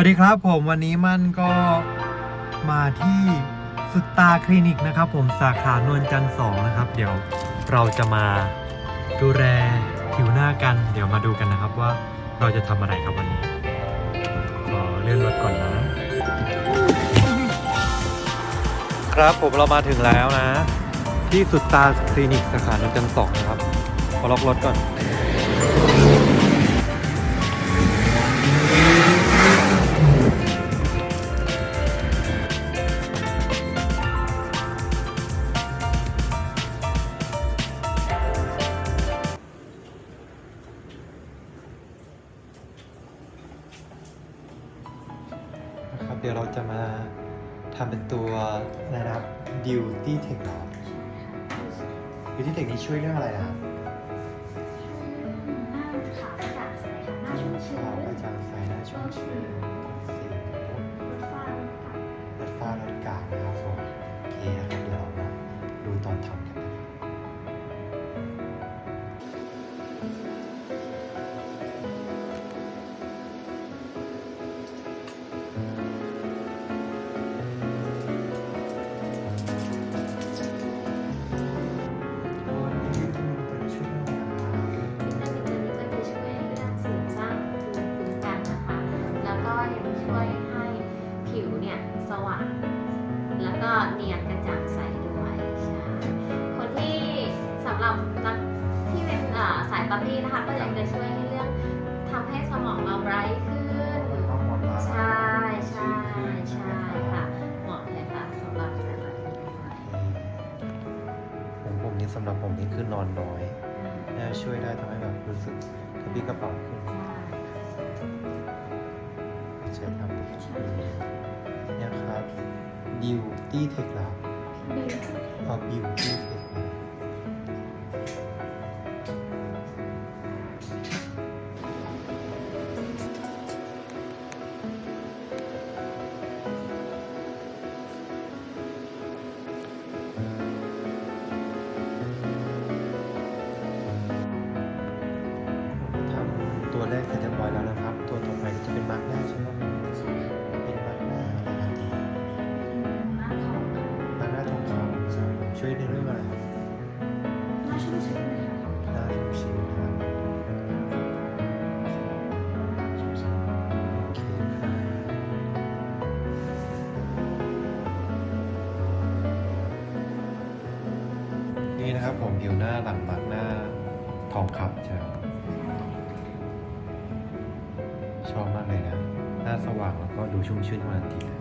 วัสดีครับผมวันนี้มันก็มาที่สุดตาคลินิกนะครับ ผมสาขานวลจันทร์สองนะครับ เดี๋ยวเราจะมาดูแลผิวหน้ากัน เดี๋ยวมาดูกันนะครับว่าเราจะทำอะไรครับวันนี้ขอเลื่อนรถก่อนนะ ครับผมเรามาถึงแล้วนะ ที่สุดตาคลินิกสาขานวลจันทร์สองนะครับขอล็อกรถก่อน ดี๋ยวเราจะมาทำเป็นตัวอะไรนะครับ Beauty Tech เหรอ Beauty Tech นี้ช่วยเรื่องอะไรนะครับหน้าขาวกระจ่างใสค่ะหน้าชุ่มชื้นขาวกระจ่างใสหน้าชุ่มชื้นสิวลดฝ้าลดกระลดฝ้าลดกากนะครับผม อ่าสายปาร์ตี้นะคะก็ยังจะช่วยให้เรื่องทำให้สมองเราไบรท์ขึ้น ใช่ใช่ใช่ค่ะเหมาะเลยค่ะสำหรับแต่ละคนผมผมนี่สำหรับผมนี่คือนอนน้อยน่าช่วยได้ทำให้แบบรู้สึกกระปรี้กระเป๋าขึ้นใช้ทำเนี่ยครับ Beauty Tech แล้วอ๋อ Beauty Tech ตัวแรกเสร็จเรียบร้อยแล้วนะครับ ตัวต่อไปก็จะเป็นมาร์กหน้าใช่ไหมเป็นมาร์กหน้าอะไรนะดีมาร์กหน้าทองคำครับช่วยในเรื่องอะไรครับหน้าชุ่มชื้นนะครับโอเคครับนี่นะครับผมผิวหน้าหลังมาร์กหน้าทองคำใช่ไหม ชอบมากเลยนะ หน้าสว่างแล้วก็ดูชุ่มชื่นมาทันทีเลย